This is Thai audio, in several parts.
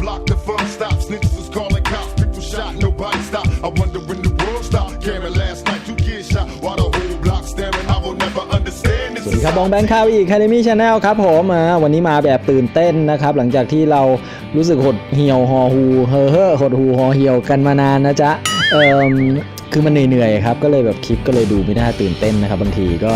block, the fun stops. Niggas was calling cops, people shot, nobody stop. I wonder when the world stop. Came last night, two kids shot. Why the whole block staring? I will never understand. สวัสดีครับบองแบงค์ข่าวอีก Academy Channel ครับผมอ่าวันนี้มาแบบตื่นเต้นนะครับ หลังจากที่เรารู้สึกหดเหี่ยวหอหูเฮ่อเฮ่หดหูหอเหี่ยวกันมานานนะจ๊ะเออคือมันเหนื่อยๆครับ ก็เลยแบบคลิปก็เลยดูไม่ได้ตื่นเต้นนะครับบางทีก็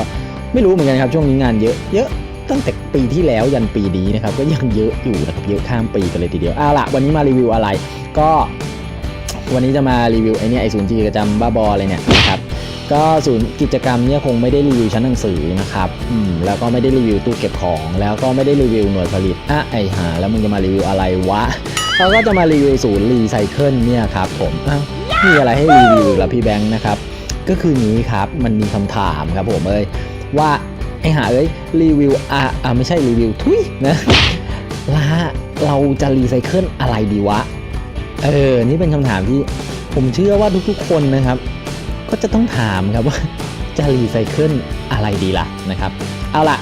ไม่รู้เหมือนกันครับช่วงนี้งานเยอะเยอะ ตั้งแต่ปีที่แล้วยันปีนี้นะครับก็ยังเยอะอยู่นะครับเยอะข้ามปีกันเลยทีเดียวเอาละวันนี้มารีวิวอะไร ก็วันนี้จะมารีวิวไอเนี่ยไอศูนย์กิจกรรมบ้าบออะไรเนี่ยนะครับก็ศูนย์กิจกรรมเนี่ยคงไม่ได้รีวิวชั้นหนังสือนะครับอืมแล้วก็ไม่ได้รีวิวตู้เก็บของแล้วก็ไม่ได้รีวิวหน่วยผลิตอะไอหาแล้วมึงจะมารีวิวอะไรวะเราก็จะมารีวิวศูนย์รีไซเคิลเนี่ยครับผมอ้าวมีอะไรให้รีวิวล่ะพี่แบงค์นะครับก็คือนี้ครับมันมีคำถามครับผมเอ้ยว่า ไอหาเอ้ยรีวิวอะอะไม่ใช่รีวิวทุยนะลาเราจะรีไซเคิลอะไรดีวะ เออ นี่เป็นคำถามที่ผมเชื่อว่าทุกๆคนนะครับ ก็จะต้องถามครับว่าจะรีไซเคิลอะไรดีล่ะนะครับ เอาล่ะ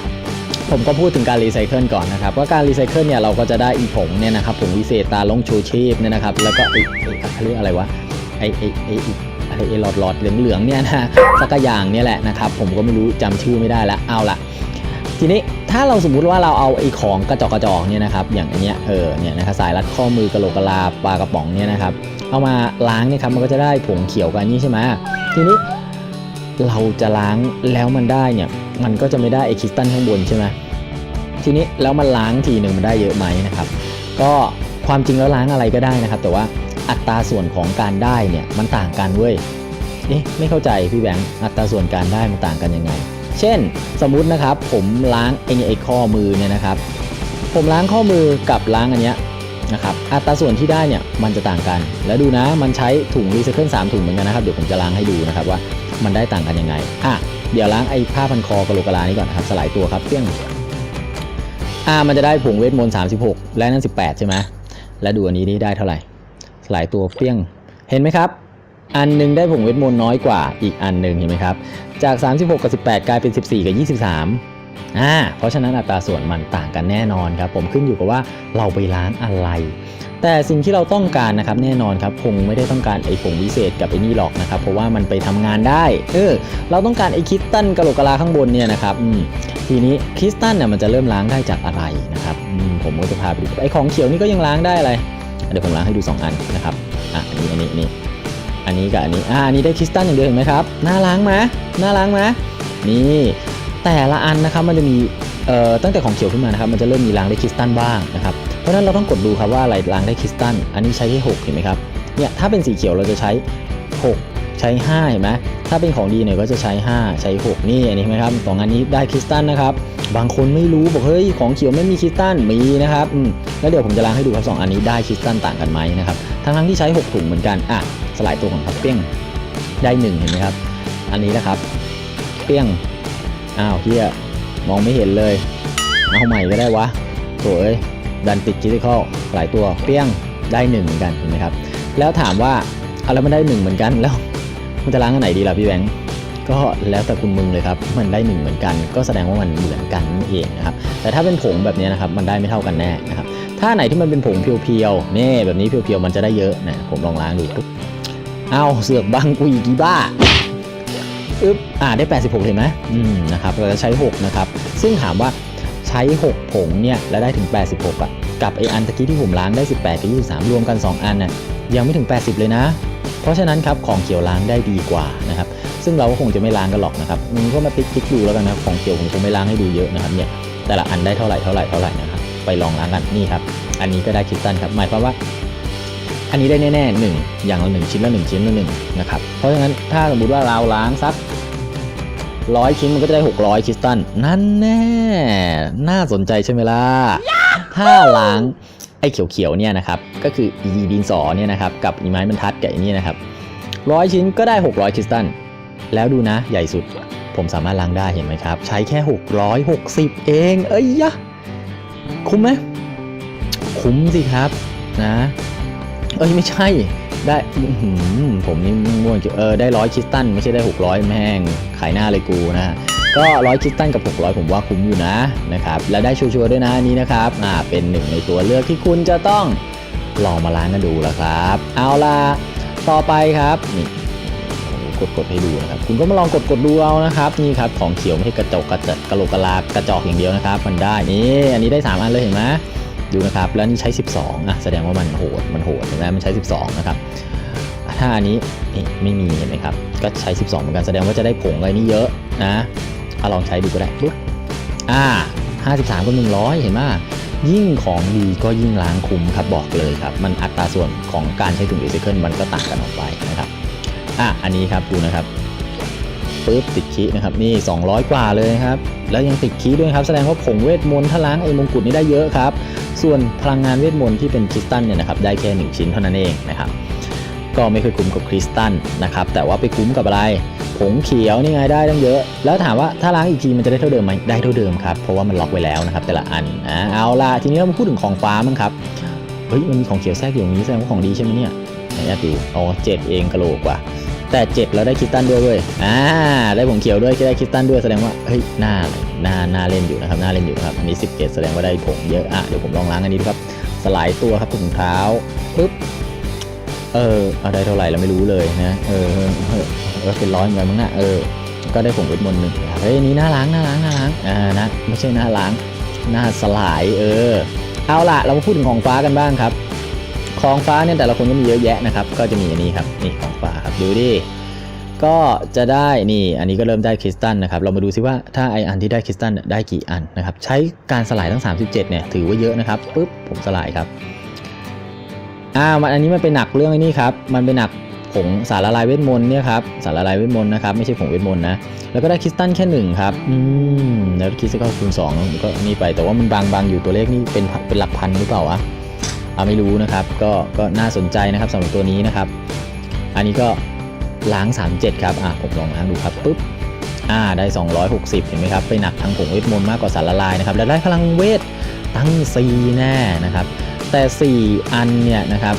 ผมก็พูดถึงการรีไซเคิลก่อนนะครับว่าการรีไซเคิลเนี่ยเราก็จะได้อีผงเนี่ยนะครับผงวิเศษตาลงชูชีพเนี่ยนะครับ แล้วก็ไอ้ไอ้เขาเรียกอะไรวะไอ้ไอ้ไอ้อี ไอ้หลอดหลอดเหลืองๆเนี่ยนะสักอย่างเนี่ยแหละนะครับผมก็ไม่รู้จำชื่อไม่ได้แล้วเอาละทีนี้ถ้าเราสมมุติว่าเราเอาไอ้ของกระจอกกระจอกเนี่ยนะครับอย่างอันเนี้ยเออเนี่ยนะครับสายรัดข้อมือกระโหลกกะลาปลากระป๋องเนี่ยนะครับเอามาล้างเนี่ยครับมันก็จะได้ผงเขียวกันนี่ใช่ไหมทีนี้เราจะล้างแล้วมันได้เนี่ยมันก็จะไม่ได้ไอคริสตัลข้างบนใช่ไหมทีนี้แล้วมันล้างทีหนึ่งมันได้เยอะไหมนะครับ ก็ความจริงแล้วล้างอะไรก็ได้นะครับ แต่ว่า อัตราส่วนของการได้เนี่ยมันต่างกันเว้ยเอ๊ะไม่เข้าใจพี่แบงค์อัตราส่วนการได้มันต่างกันยังไง เช่น สมมุตินะครับ ผมล้างไอ้นี่ไอ้ข้อมือเนี่ยนะครับ ผมล้างข้อมือกับล้างอันเนี้ยนะครับอัตราส่วนที่ได้เนี่ยมันจะต่างกัน แล้วดูนะมันใช้ถุงรีไซเคิล3ถุงเหมือนกันนะครับ เดี๋ยวผมจะล้างให้ดูนะครับว่ามันได้ต่างกันยังไงอะเดี๋ยวล้างไอ้ผ้าพันคอกระโหลกกะลานี่ก่อนนะครับสลายตัวครับเปี้ยงอ่ามันจะได้ผงเวทมนต์36 และนั่น18 ใช่ไหมแล้วดูอันนี้นี่ได้เท่าไหร่ สลายตัวเปี้ยง เห็นไหมครับ อันหนึงได้ผงเวทมนต์น้อยกว่าอีกอันหนึ่งเห็นไหมครับ จาก 36 กับ 18 กลายเป็น 14 กับ 23อ่าเพราะฉะนั้นอัตราส่วนมันต่างกันแน่นอนครับ ผมขึ้นอยู่กับว่าเราไปล้างอะไร แต่สิ่งที่เราต้องการนะครับแน่นอนครับคงไม่ได้ต้องการไอ้ผงวิเศษกับไอ้นี่หรอกนะครับ เพราะว่ามันไปทำงานได้ เออ เราต้องการไอ้คริสตัลกะโหลกกะลาข้างบนเนี่ยนะครับอืมทีนี้คริสตัลเนี่ยมันจะเริ่มล้างได้จากอะไรนะครับอืมผมก็จะพาไปดูไอ้ของเขียวนี่ก็ยังล้างได้อะไร เดี๋ยวผมล้างให้ดูสองอันนะครับอะอันนี้อันนี้อันนี้อันนี้กับอันนี้อ่าอันนี้ได้คริสตัลอย่างเดียวเห็นไหมครับน่าล้างไหมน่าล้างไหมนี่แต่ละอันนะครับมันจะมีเอ่อตั้งแต่ของเขียวขึ้นมานะครับมันจะเริ่มมีล้างได้คริสตัลบ้างนะครับเพราะนั้นเราต้องกดดูครับว่าอะไรล้างได้คริสตัลอันนี้ใช้แค่6เห็นไหมครับเนี่ยถ้าเป็นสีเขียวเราจะใช้ 6 ใช้5เห็นไหมถ้าเป็นของดีเนี่ยก็จะใช้ 5 ใช้ 6 นี่อันนี้เห็นไหมครับสองอันนี้ได้คริสตัลนะครับ บางคนไม่รู้บอกเฮ้ยของเขียวไม่มีคริสตัลมีนะครับแล้วเดี๋ยวผมจะล้างให้ดูครับสองอันนี้ได้คริสตัลต่างกันไหมนะครับทั้งๆที่ใช้ 6 ถุงเหมือนกันอะสลายตัวของครับเปี้ยงได้หนึ่งเห็นไหมครับ อันนี้นะครับ เปี้ยงอ้าวเฮียมองไม่เห็นเลย เอาใหม่ก็ได้วะโถเอ้ยดันติดคิติคอลหลายตัวเปี้ยงได้หนึ่งเหมือนกันเห็นไหมครับแล้วถามว่าเอาแล้วมันได้หนึ่งเหมือนกันแล้วมันจะล้างอันไหนดีล่ะพี่แบงค์ ก็แล้วแต่คุณมึงเลยครับ มันได้หนึ่งเหมือนกัน ก็แสดงว่ามันเหมือนกันเองนะครับ แต่ถ้าเป็นผงแบบนี้นะครับ มันได้ไม่เท่ากันแน่นะครับ ถ้าไหนที่มันเป็นผงเพียวๆนี่แบบนี้เพียวๆมันจะได้เยอะนะ ผมลองล้างดูเอาเสือกบังกูอีกอีบ้าอึ๊บอ่าได้ 86 เห็นไหมอืมนะครับ เราจะใช้ 6 นะครับ ซึ่งถามว่าใช้ 6 ผงเนี่ยแล้วได้ถึง 86 อะ กับไออันตะกี้ที่ผมล้างได้ 18 กับ 23 รวมกัน 2 อันน่ะยังไม่ถึง 80 เลยนะ ราะฉะนั้นครับของเขียวล้างได้ดีกว่านะครับซึ่งเราก็คงจะไม่ล้างกันหรอกนะครับมึงก็มาติ๊กติ๊กดูแล้วกันนะของเขียวผมคงไม่ล้างให้ดูเยอะนะครับเนี่ยแต่ละอันได้เท่าไหร่เท่าไหร่เท่าไหร่นะครับไปลองล้างกันนี่ครับอันนี้ก็ได้คริสตัลครับหมายความว่า อันนี้ได้แน่ๆหนึ่งอย่างละหนึ่งชิ้นละหนึ่งชิ้นละหนึ่งนะครับเพราะฉะนั้นถ้าสมมติว่าเราล้างสักร้อยชิ้นมันก็จะได้ 600คริสตัลนั่นแน่ น่าสนใจใช่ไหมล่ะ ถ้าล้าง ไอ้เขียวๆเนี่ยนะครับก็คืออีดินสอเนี่ยนะครับกับอีไม้บรรทัดกับอีนี่นะครับร้อยชิ้นก็ได้ 600คริสตัลแล้วดูนะใหญ่สุดผมสามารถล้างได้เห็นไหมครับ ใช้แค่ 660 เอง เอ้ยยะ คุ้มไหมคุ้มสิครับนะ เอ้ยไม่ใช่ได้ผมนี่ม่วนเออได้ร้อยคริสตัลไม่ใช่ได้ 600 แม่งขายหน้าเลยกูนะ ก็ร้อยคิสตัลกับ 600 ผมว่าคุ้มอยู่นะนะครับและได้ชัวร์ๆด้วยนะอันนี้นะครับอ่าเป็นหนึ่งในตัวเลือกที่คุณจะต้องลองมาล้างกันดูล้วครับ เอาล่ะต่อไปครับนี่กดกดๆให้ดูนะครับคุณก็มาลองกดกดๆดูเอานะครับนี่ครับของเขียวไม่ใช่กระจกกระจกกระโหลกกะลากระจอกอย่างเดียวนะครับ มันได้นี่อันนี้ได้ 3 อันเลยเห็นไหมดูนะครับแล้วนี่ใช้ 12อะแสดงว่ามันโหดมันโหดเห็นไหมมันใช้ 12 นะครับถ้าอันนี้นี่ไม่มีเห็นไหมครับก็ใช้ 12 เหมือนกันแสดงว่าจะได้ผงอะไรนี่เยอะนะ เอาลองใช้ดูก็ได้ปุ๊บอ่า53กับ100 เห็นไหมยิ่งของดีก็ยิ่งล้างคุ้มครับบอกเลยครับ มันอัตราส่วนของการใช้ถุงรีไซเคิลมันก็ต่างกันออกไปนะครับอะอันนี้ครับดูนะครับปุ๊บติดคีนะครับนี่ 200 กว่าเลยครับ แล้วยังติดคีด้วยครับ แสดงว่าผงเวทมนต์ถ้าล้างไอ้มงกุฎนี้ได้เยอะครับ ส่วนพลังงานเวทมนต์ที่เป็นคริสตัลเนี่ยนะครับได้แค่หนึ่งชิ้นเท่านั้นเองนะครับ ก็ไม่เคยคุ้มกับคริสตัลนะครับแต่ว่าไปคุ้มกับอะไร ผงเขียวนี่ไงได้ตั้งเยอะ แล้วถามว่าถ้าล้างอีกทีมันจะได้เท่าเดิมไหมได้เท่าเดิมครับเพราะว่ามันล็อกไว้แล้วนะครับแต่ละอันอ่าเอาละทีนี้เรามาพูดถึงของฟ้ามั้งครับเฮ้ยมันมีของเขียวแทรกอยู่ตรงนี้แสดงว่าของดีใช่ไหมเนี่ยไหนอยากดูอ๋อเจ็ดเองกะโหลกว่าแต่เจ็ดแล้วได้คริสตัลด้วยเว้ยอ่าได้ผงเขียวด้วยได้คริสตัลด้วยแสดงว่าเฮ้ยน่าน่าน่าเล่นอยู่นะครับน่าเล่นอยู่ครับอันนี้สิบเแสดงว่าได้ผงเยอะอะเดี๋ยวผมลองล้างอันนี้ดูครับสลายตัวครับถุงเท้าปึ๊บ เออเอาได้เท่าไหร่เราไม่รู้เลยนะ เออเออเออเป็นร้อยเหมือนกันมั้งนะเออ ก็ได้ผงเวทมนต์หนึ่งเฮ้ยนี้น่าล้างน่าล้างน่าล้างอ่านะไม่ใช่น่าล้างน่าสลายเออ เอาล่ะเรามาพูดถึงของฟ้ากันบ้างครับ ของฟ้าเนี่ยแต่ละคนก็มีเยอะแยะนะครับ ก็จะมีอันนี้ครับนี่ของฟ้าครับดูดิก็จะได้นี่อันนี้ก็เริ่มได้คริสตัลนะครับเรามาดูซิว่าถ้าไออันที่ได้คริสตัลได้กี่อันนะครับใช้การสลายทั้ง 37เนี่ยถือว่าเยอะนะครับปุ๊บผมสลายครับ อ่ามันอันนี้มันเป็นหนักเรื่องไอ้นี่ครับ มันเป็นหนักผงสารละลายเวทมนต์เนี่ยครับ สารละลายเวทมนต์นะครับ ไม่ใช่ผงเวทมนต์นะ แล้วก็ได้คริสตัลแค่หนึ่งครับ อืม แล้วคริสตัลคูณสองก็นี่ไป แต่ว่ามันบางบางอยู่ตัวเลขนี่เป็นเป็นหลักพันหรือเปล่าวะอ่าไม่รู้นะครับ ก็ก็น่าสนใจนะครับสำหรับตัวนี้นะครับ อันนี้ก็ล้าง 37 ครับ อะผมลองล้างดูครับปุ๊บ อ่า ได้ 260 เห็นไหมครับ ไปหนักทางผงเวทมนต์มากกว่าสารละลายนะครับ แล้วได้พลังเวทตั้ง 4 แน่นะครับ แต่ 4 อันเนี่ยนะครับ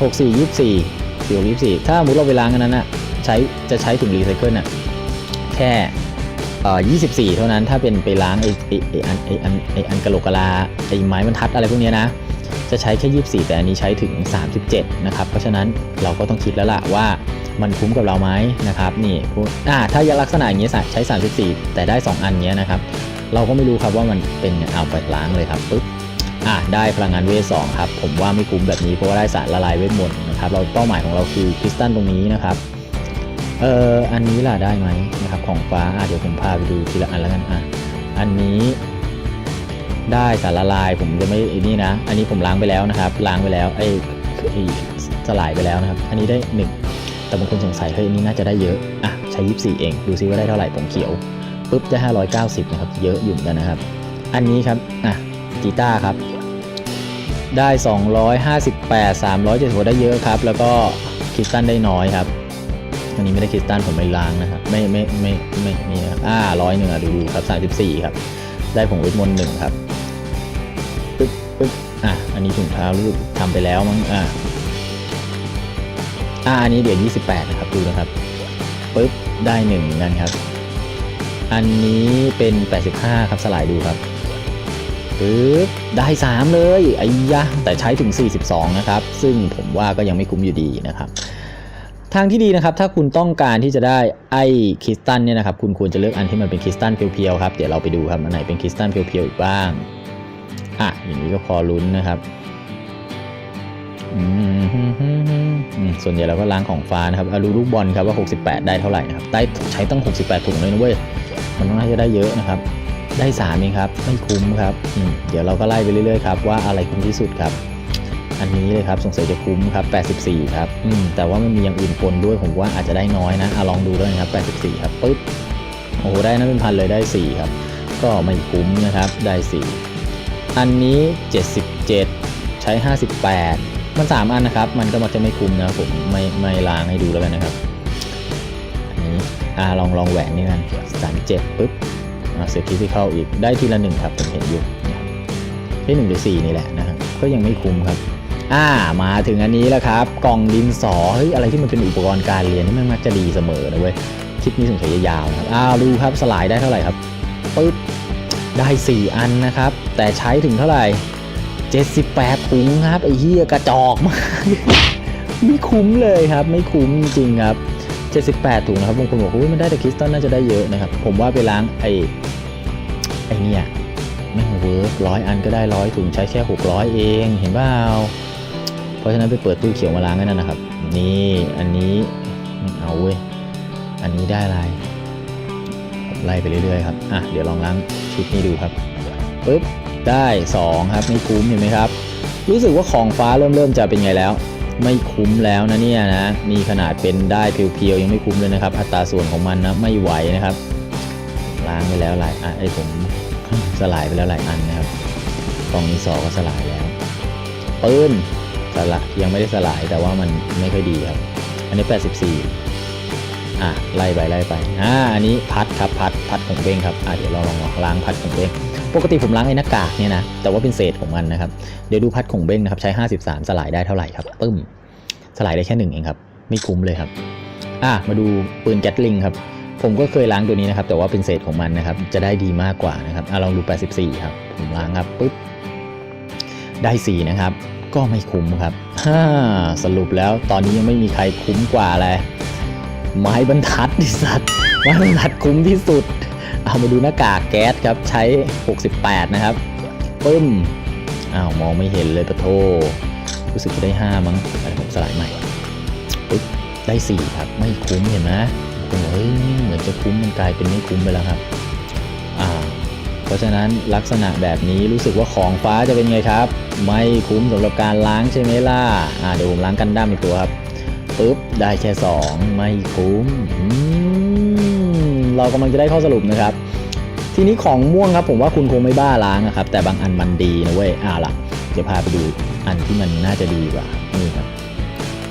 64 24 4 24 ถ้าสมมติเราไปล้างอันนั้นอะใช้จะใช้ถุงรีไซเคิลอะแค่เอ่อ24 เท่านั้นถ้าเป็นไปล้างไอ้ไอ้ไอ้อันไอ้อันไอ้อันกะโหลกกะลาไอ้ไม้บรรทัดอะไรพวกเนี้ยนะ จะใช้แค่ 24 แต่อันนี้ใช้ถึง 37 นะครับ เพราะฉะนั้นเราก็ต้องคิดแล้วล่ะว่ามันคุ้มกับเราไหมนะครับนี่พูดอ่าถ้าลักษณะอย่างเงี้ยใช้ 34 แต่ได้ 2 อันเนี้ยนะครับ เราก็ไม่รู้ครับว่ามันเป็นเอาไปล้างเลยครับปุ๊บ อะได้พลังงานเวทสองครับ ผมว่าไม่คุ้มแบบนี้เพราะว่าได้สารละลายเวทมนต์นะครับ เราเป้าหมายของเราคือคริสตัลตรงนี้นะครับ เอ่ออันนี้ล่ะได้ไหมนะครับของฟ้าอะเดี๋ยวผมพาไปดูทีละอันแล้วกันอะอันนี้ ได้สารละลายผมจะไม่ไอ้นี่นะ อันนี้ผมล้างไปแล้วนะครับล้างไปแล้วไอ้ไอ้สลายไปแล้วนะครับ อันนี้ได้หนึ่งแต่บางคนสงสัยเฮ้ยอันนี้น่าจะได้เยอะอะใช้24เองดูซิว่าได้เท่าไหร่ผมเขียวปุ๊บได้590นะครับเยอะอยู่เหมือนกันนะครับ อันนี้ครับอะกีตาร์ครับ ได้ 258 370ได้เยอะครับ แล้วก็คริสตัลได้น้อยครับอันนี้ไม่ได้คริสตัลผมไม่ล้างนะครับ ไม่ไม่ไม่ไม่ไม่นี่ครับอ่าร้อยหนึ่งอะดูดูครับ 34 ครับ ได้ผงเวทมนต์หนึ่งครับปึ๊บปึ๊บอะอันนี้ถุงเท้ารู้สึกทำไปแล้วมั้งอ่าอ่าอันนี้เหรียญ28 นะครับ ดูนะครับปึ๊บได้หนึ่งนกันครับ อันนี้เป็น 85 ครับสลายดูครับ ปึ๊บได้ 3 เลยไอ้ยะแต่ใช้ถึง 42 นะครับ ซึ่งผมว่าก็ยังไม่คุ้มอยู่ดีนะครับ ทางที่ดีนะครับ ถ้าคุณต้องการที่จะได้ไอ้คริสตัลเนี่ยนะครับ คุณควรจะเลือกอันที่มันเป็นคริสตัลเพียวๆครับ เดี๋ยวเราไปดูครับ อันไหนเป็นคริสตัลเพียวๆอีกบ้าง อะ อย่างนี้ก็พอลุ้นนะครับส่วนใหญ่เราก็ล้างของฟ้านะครับอาดูลูกบอลครับว่า 68 ได้เท่าไหร่นะครับ ได้ใช้ตั้ง 68 ถุงเลยนะเว้ย มันน่าจะได้เยอะนะครับ ได้3เองครับไม่คุ้มครับเดี๋ยวเราก็ไล่ไปเรื่อยๆครับว่าอะไรคุ้มที่สุดครับ อันนี้เลยครับสงสัยจะคุ้มครับ 84 ครับแต่ว่ามันมีอย่างอื่นปนด้วยผมว่าอาจจะได้น้อยนะอะลองดูด้วยครับ84 ครับปึ๊บโอ้โหได้นะเป็นพันเลยได้ 4 ครับ ก็ไม่คุ้มนะครับได้ 4 อันนี้ 77 ใช้ 58 มัน 3 อันนะครับ มันก็มักจะไม่คุ้มนะผมไม่ไม่ล้างให้ดูแล้วกันนะครับอันนี้อ่าลองลองแหวนนี่กัน37ปึ๊บ อ่าเซตที่ที่เข้าอีกได้ทีละหนึ่งครับผมเห็นอยู่ที่หนึ่งหรือสี่นี่แหละนะครับก็ยังไม่คุ้มครับอ่ามาถึงอันนี้แล้วครับ กล่องดินสอเฮ้ยอะไรที่มันเป็นอุปกรณ์การเรียนนี่มันมักจะดีเสมอนะเว้ยคลิปนี้สงสัยจยาวนะครับอ้าวดูครับสลายได้เท่าไหร่ครับปึ๊บได้ 4 อันนะครับ แต่ใช้ถึงเท่าไหร่ 78ถุงครับไอ้เหี้ยกระจอกมากไม่คุ้มเลยครับ ไม่คุ้มจริงครับ 78ถุงนะครับบางคนบอกว่ามันได้แต่คริสตัลน่าจะได้เยอะนะครับ ผมว่าไปล้างไอ้ ไอเนี่ยไม่เวิร์กร้อยอันก็ได้ร้อยถุงใช้แค่600 เองเห็นเปล่าเพราะฉะนั้นไปเปิดตู้เขียวมาล้างกันนั่นนะครับ นี่อันนี้เอาเว้ยอันนี้ได้อะไรไล่ไปเรื่อยๆครับอะเดี๋ยวลองล้างชุดนี้ดูครับปึ๊บได้สองครับ ไม่คุ้มเห็นไหมครับ รู้สึกว่าของฟ้าเริ่มเริ่มจะเป็นไงแล้ว ไม่คุ้มแล้วนะเนี่ยนะ มีขนาดเป็นได้เพียวๆ ยังไม่คุ้มเลยนะครับ อัตราส่วนของมันนะไม่ไหวนะครับ ล้างไปแล้วหลายอะไอผม สลายไปแล้วหลายอันนะครับกล่องนี้สอก็สลายแล้วปืนสลายยังไม่ได้สลายแต่ว่ามันไม่ค่อยดีครับ อันนี้ 84 อะไล่ไปไล่ไปอ่าอันนี้พัดครับพัดพัดของเบ้งครับอะเดี๋ยวเราลองล้างพัดของเบ้งปกติผมล้างไอ้หน้ากากเนี่ยนะแต่ว่าเป็นเศษของมันนะครับเดี๋ยวดูพัดของเบ้งนะครับใช้ 53 สลายได้เท่าไหร่ครับปึ้มสลายได้แค่หนึ่งเองครับไม่คุ้มเลยครับ อะมาดูปืนแก๊ตลิงครับ ผมก็เคยล้างตัวนี้นะครับ แต่ว่าเป็นเศษของมันนะครับ จะได้ดีมากกว่านะครับอลองดู 84 ครับ ผมล้างครับปุ๊บ ได้ 4 นะครับ ก็ไม่คุ้มครับฮ่าสรุปแล้วตอนนี้ยังไม่มีใครคุ้มกว่าเลยไม้บรรทัดดิสัตว์ไม้บรรทัดคุ้มที่สุด เอามาดูหน้ากากแก๊สครับ ใช้ 68 นะครับปึ้มอ้าวมองไม่เห็นเลยปะโทรู้สึกจะได้ 5 มั้งอะไรผมสลายใหม่ปึ๊บได้ 4 ครับ ไม่คุ้มเห็นไหม โอ้โหเฮ้ยเหมือนจะคุ้มมันกลายเป็นไม่คุ้มไปแล้วครับอ่าเพราะฉะนั้นลักษณะแบบนี้รู้สึกว่าของฟ้าจะเป็นไงครับ ไม่คุ้มสำหรับการล้างใช่ไหมล่ะอ่าเดี๋ยวผมล้างกันด้ามอีกตัวครับปึ๊บได้แค่ 2 ไม่คุ้มเรากำลังจะได้ข้อสรุปนะครับ ทีนี้ของม่วงครับผมว่าคุณคงไม่บ้าล้างนะครับ แต่บางอันมันดีนะเว้ยอ่าล่ะเดี๋ยวพาไปดูอันที่มันน่าจะดีกว่านี่ครับ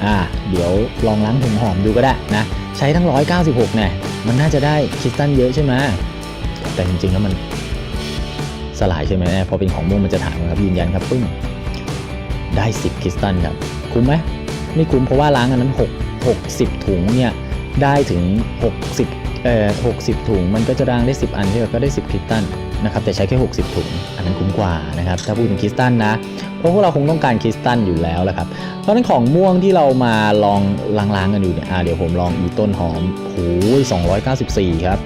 อ่าเดี๋ยวลองล้างผมหอมดูก็ได้นะ ใช้ทั้ง 196เนี่ยมันน่าจะได้คริสตัลเยอะใช่ไหมแต่จริงๆแล้วมันสลายใช่ไหมพอเป็นของม่วงมันจะถามครับยืนยันครับปึ้งได้ 10 คริสตัลครับ คุ้มไหมไม่คุ้มเพราะว่าล้างอันนั้น 6 60 ถุงเนี่ยได้ถึง 60เอ่อ60 ถุงมันก็จะร้างได้ 10 อันใช่ไหมก็ได้ 10 คริสตัล นะครับแต่ใช้แค่ 60 ถุง อันนั้นคุ้มกว่านะครับถ้าพูดถึงคริสตัลนะ เพราะพวกเราคงต้องการคริสตัลอยู่แล้วแหละครับเพราะนั้นของม่วงที่เรามาลองล้างๆกันดูเนี่ยอ่าเดี๋ยวผมลองอีต้นหอมโอ้ย294 ครับ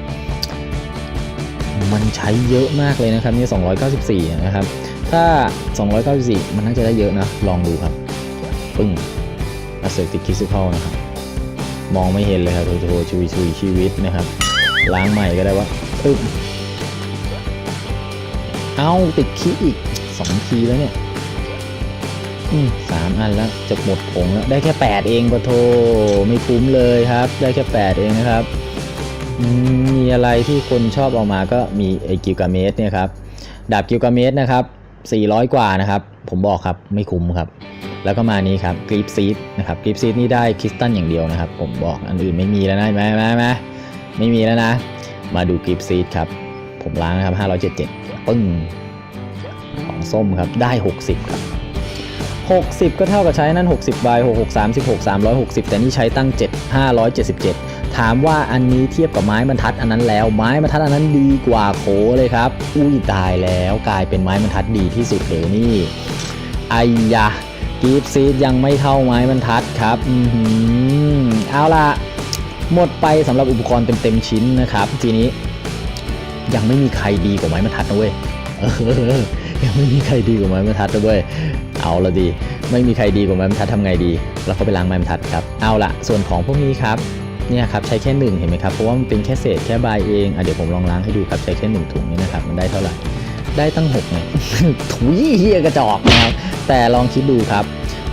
มันใช้เยอะมากเลยนะครับนี่ย294 นะครับ ถ้า 294 มันน่าจะได้เยอะนะลองดูครับปึ้งอเซ t ติคิสิคอลนะครับมองไม่เห็นเลยครับโทโทชุยชุยชีวิตนะครับล้างใหม่ก็ได้ว่าปึ้ง เอาติดคีอีก2ทีแล้วเนี่ยอืมสามอันแล้วจะหมดผงแล้วได้แค่8เองปะโทไม่คุ้มเลยครับ ได้แค่8เองนะครับมีอะไรที่คนชอบเอามาก็มีไอกิลกาเมสเนี่ยครับดาบกิลกาเมสนะครับ400 กว่านะครับ ผมบอกครับไม่คุ้มครับ แล้วก็มานี้ครับกรีปซีดนะครับกรีปซีดนี่ได้คริสตัลอย่างเดียวนะครับ ผมบอกอันอื่นไม่มีแล้วนะแม่แม่แม่ไม่มีแล้วนะ มาดูกรีปซีดครับ ผมล้างนะครับ577 ปึ้งของส้มครับ ได้ 60 ครับ 60 ก็เท่ากับใช้นั่น 60ใบ66 36 360 แต่นี่ใช้ตั้ง 7 577 ถามว่าอันนี้เทียบกับไม้บรรทัดอันนั้นแล้ว ไม้บรรทัดอันนั้นดีกว่าโขเลยครับ อุ้ยตายแล้วกลายเป็นไม้บรรทัดดีที่สุดเลยนี่ไอ้ยะกีฟซีดยังไม่เท่าไม้บรรทัดครับอือหือเอาล่ะ หมดไปสำหรับอุปกรณ์เต็มๆชิ้นนะครับ ทีนี้ ยังไม่มีใครดีกว่าไม้บรรทัดนะเว้ยเออยังไม่มีใครดีกว่าไม้บรรทัดนะเว้ยเอาละดี ไม่มีใครดีกว่าไม้บรรทัดทำไงดี เราก็ไปล้างไม้บรรทัดครับเอาละส่วนของพวกนี้ครับเนี่ยครับใช้แค่หนึ่งเห็นไหมครับเพราะว่ามันเป็นแค่เศษแค่ใบเองอะเดี๋ยวผมลองล้างให้ดูครับใช้แค่หนึ่งถุงนี่นะครับมันได้เท่าไหร่ได้ตั้ง6เนี่ยถุยเฮียกระจอกนะครับแต่ลองคิดดูครับ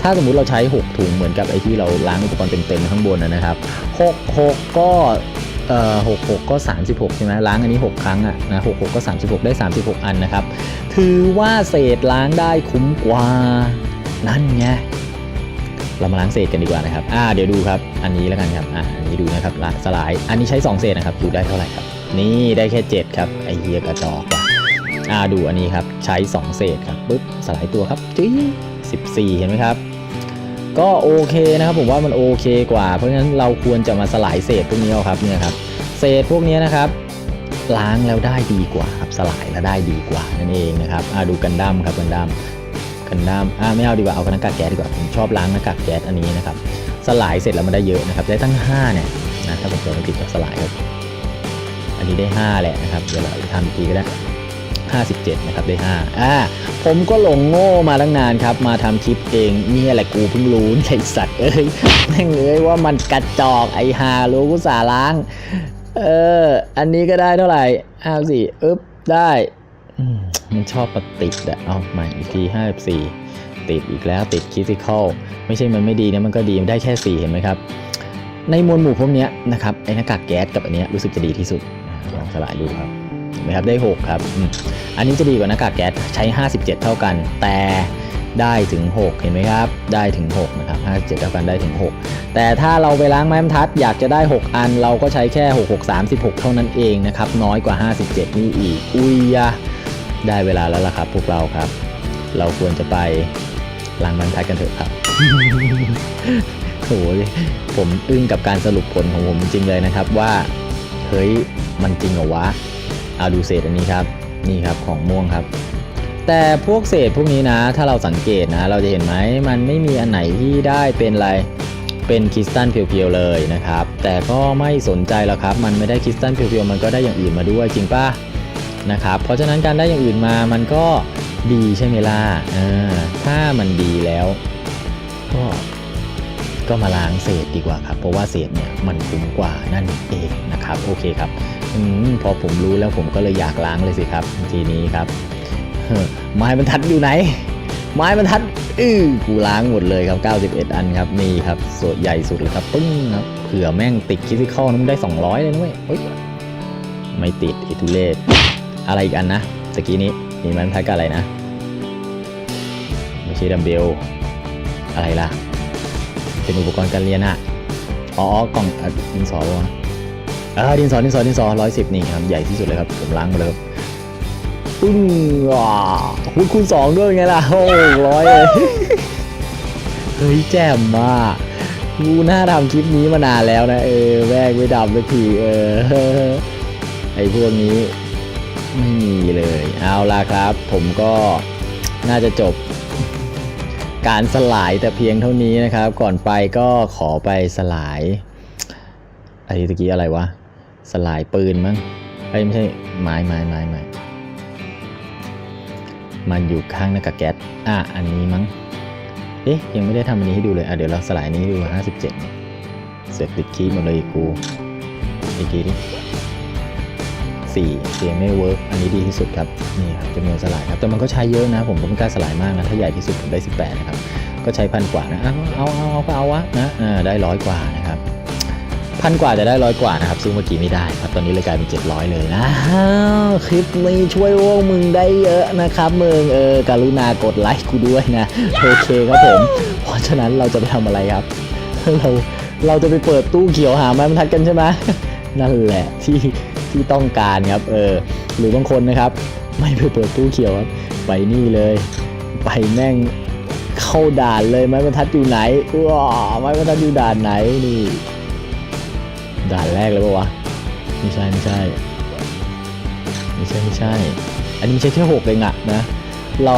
ถ้าสมมุติเราใช้ 6 ถุงเหมือนกับไอ้ที่เราล้างอุปกรณ์เต็มๆข้างบนนะนะครับ 6 6 ก็ เอ่อ6 6 ก็ 36 ใช่ไหมล้างอันนี้ 6 ครั้งอะนะ6 6 ก็ 36 ได้ 36 อันนะครับ ถือว่าเศษล้างได้คุ้มกว่า นั่นไง เรามาล้างเศษกันดีกว่านะครับ อ่า เดี๋ยวดูครับ อันนี้แล้วกันครับ อ่า อันนี้ดูนะครับละสลาย อันนี้ใช้ 2 เศษนะครับ ดูได้เท่าไหร่ครับ นี่ได้แค่ 7 ครับ ไอเฮียกระจอกว่ะอ่า ดูอันนี้ครับ ใช้ 2 เศษครับ ปึ๊บ สลายตัวครับจี้14 เห็นไหมครับ ก็โอเคนะครับผมว่ามันโอเคกว่า เพราะฉะนั้นเราควรจะมาสลายเศษพวกนี้เอาครับเนี่ยครับเศษพวกนี้นะครับล้างแล้วได้ดีกว่าครับสลายแล้วได้ดีกว่านั่นเองนะครับอ่าดูกันดั้มครับกันดั้มกันดั้มอ่าไม่เอาดีกว่าเอาหน้ากากแก๊สดีกว่าผมชอบล้างหน้ากากแก๊สอันนี้นะครับสลายเสร็จแล้วมันได้เยอะนะครับได้ตั้ง5เนี่ยนะถ้าผมจำไม่ผิดกับสลายครับอันนี้ได้ 5 แหละนะครับเดี๋ยวเราทำอีกทีก็ได้ 57 นะครับได้ 5 อ่า ผมก็หลงโง่มาตั้งนานครับ มาทำคลิปเองนี่แหละกูเพิ่งรู้ไอสัตว์เอ้ยแม่งเอ้ยว่ามันกระจอกไอฮารู้กูสาล้าง เออ อันนี้ก็ได้เท่าไหร่ห้าสี่อึ๊บ ได้มันชอบปฏิดอะเอาใหม่อีกทีห้าสี่ติดอีกแล้วติดคิสิคอลไม่ใช่มันไม่ดีนะมันก็ดีมันได้แค่สี่เห็นไหมครับ ในมวลหมู่พวกนี้นะครับไอ้หน้ากากแก๊สกับอันเนี้ยรู้สึกจะดีที่สุดลองสลายดูครับ เห็นไหมครับได้ 6 ครับอันนี้จะดีกว่าหน้ากากแก๊สใช้ 57 เท่ากัน แต่ได้ถึง 6 เห็นไหมครับ ได้ถึง 6 นะครับ 57 เท่ากันได้ถึง 6 แต่ถ้าเราไปล้างไม้บรรทัดอยากจะได้ 6 อัน เราก็ใช้แค่ 6 6 36 เท่านั้นเองนะครับ น้อยกว่า 57 นี่อีก อุ้ยยะได้เวลาแล้วล่ะครับ พวกเราครับ เราควรจะไปล้างบรรทัดกันเถอะครับโอ้ยผมอึ้งกับการสรุปผลของผมจริงเลยนะครับว่า เฮ้ย มันจริงเหรอวะ เอาดูเศษอันนี้ครับนี่ครับของม่วงครับ แต่พวกเศษพวกนี้นะ ถ้าเราสังเกตนะ เราจะเห็นไหมมันไม่มีอันไหนที่ได้เป็นอะไรเป็นคริสตัลเพียวๆเลยนะครับ แต่ก็ไม่สนใจหรอกครับ มันไม่ได้คริสตัลเพียวๆมันก็ได้อย่างอื่นมาด้วยจริงป่ะนะครับ เพราะฉะนั้นการได้อย่างอื่นมามันก็ดีใช่ไหมล่ะถ้ามันดีแล้ว ก็ก็มาล้างเศษดีกว่าครับ เพราะว่าเศษเนี่ยมันคุ้มกว่านั่นเองนะครับ โอเคครับ อมพอผมรู้แล้วผมก็เลยอยากล้างเลยสิครับทีนี้ครับไม้บรรทัดอยู่ไหน ไม้บรรทัดอื้อกูล้างหมดเลยครับ 91 อันครับนี่ครับส่วนใหญ่สุดเลยครับปึ้งครับเผื่อแม่งติดคิสิคอลนั้นได้ 200 เลยนะเว้ยเฮ้ยไม่ติดอิทุเลศอะไรอีกอันนะตะกี้นี้มีไม้บรรทัดกับอะไรนะไม่ใช่ดัมเบลอะไรล่ะ เป็นอุปกรณ์การเรียนอะอ๋อกล่องดินสอวะ อ่าดินสอดินสอดินสอร้อยสิบนี่ครับใหญ่ที่สุดเลยครับผมล้างมาเลยครับปึ้งว้าคูณคูณสองด้วยไงล่ะโอ้ร้อยเลยเฮ้ยแจ่มมากกูน่าทำคลิปนี้มานานแล้วนะเออแม่งไม่ดำสักทีเออไอพวกนี้ไม่มีเลย เอาล่ะครับ ผมก็น่าจะจบการสลายแต่เพียงเท่านี้นะครับ ก่อนไปก็ขอไปสลายไอ้ตะกี้อะไรวะ สลายปืนมั้งไอ้ไม่ใช่ไม้ไม้ไม้ไม้มันอยู่ข้างหน้ากากแก๊สอะอันนี้มั้งเอ๊ะยังไม่ได้ทำอันนี้ให้ดูเลยอะเดี๋ยวเราสลายอันนี้ให้ดู 57เนี่ยเสือกติดคีย์หมดเลยกูอีกทีดิสี่เสียงไม่เวิร์กอันนี้ดีที่สุดครับนี่ครับจำนวนสลายครับแต่มันก็ใช้เยอะนะ ผมก็ไม่กล้าสลายมากนะ ถ้าใหญ่ที่สุดผมได้ 18 นะครับ ก็ใช้พันกว่านะ เอาเอาเอาเอาก็เอาวะนะอ่าได้ร้อยกว่านะ พันกว่าจะได้ร้อยกว่านะครับซึ่งเมื่อกี้ไม่ได้ครับตอนนี้เลยกลายเป็น 700 เลยนะคลิปนี้ช่วยพวกมึงได้เยอะนะครับมึงเออการุณากดไลค์กูด้วยนะโอเคครับผม เพราะฉะนั้นเราจะไปทำอะไรครับ เราเราจะไปเปิดตู้เขียวหาไม้บรรทัดกันใช่ไหมนั่นแหละที่ที่ต้องการครับเออหรือบางคนนะครับ ไม่ไปเปิดตู้เขียวครับไปนี่เลย ไปแม่งเข้าด่านเลยไม้บรรทัดอยู่ไหนว้าไม้บรรทัดอยู่ด่านไหนนี่ ด่านแรกเลยปะวะไม่ใช่ไม่ใช่ไม่ใช่ไม่ใช่ อันนี้ไม่ใช่แค่หกเองอะนะ เรา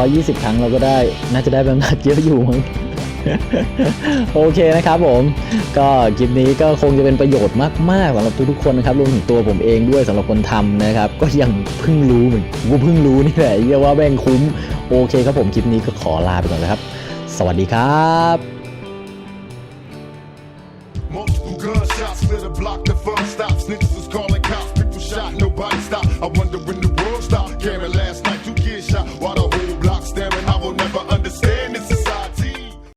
120ครั้งเราก็ได้ น่าจะได้บรรทัดเยอะอยู่มั้งโอเคนะครับผม ก็คลิปนี้ก็คงจะเป็นประโยชน์มากๆสำหรับทุกๆคนนะครับรวมถึงตัวผมเองด้วยสำหรับคนทำนะครับ ก็ยังเพิ่งรู้เหมือนกูเพิ่งรู้นี่แหละเรียกว่าแม่งคุ้ม โอเคครับผมคลิปนี้ก็ขอลาไปก่อนนะครับ สวัสดีครับ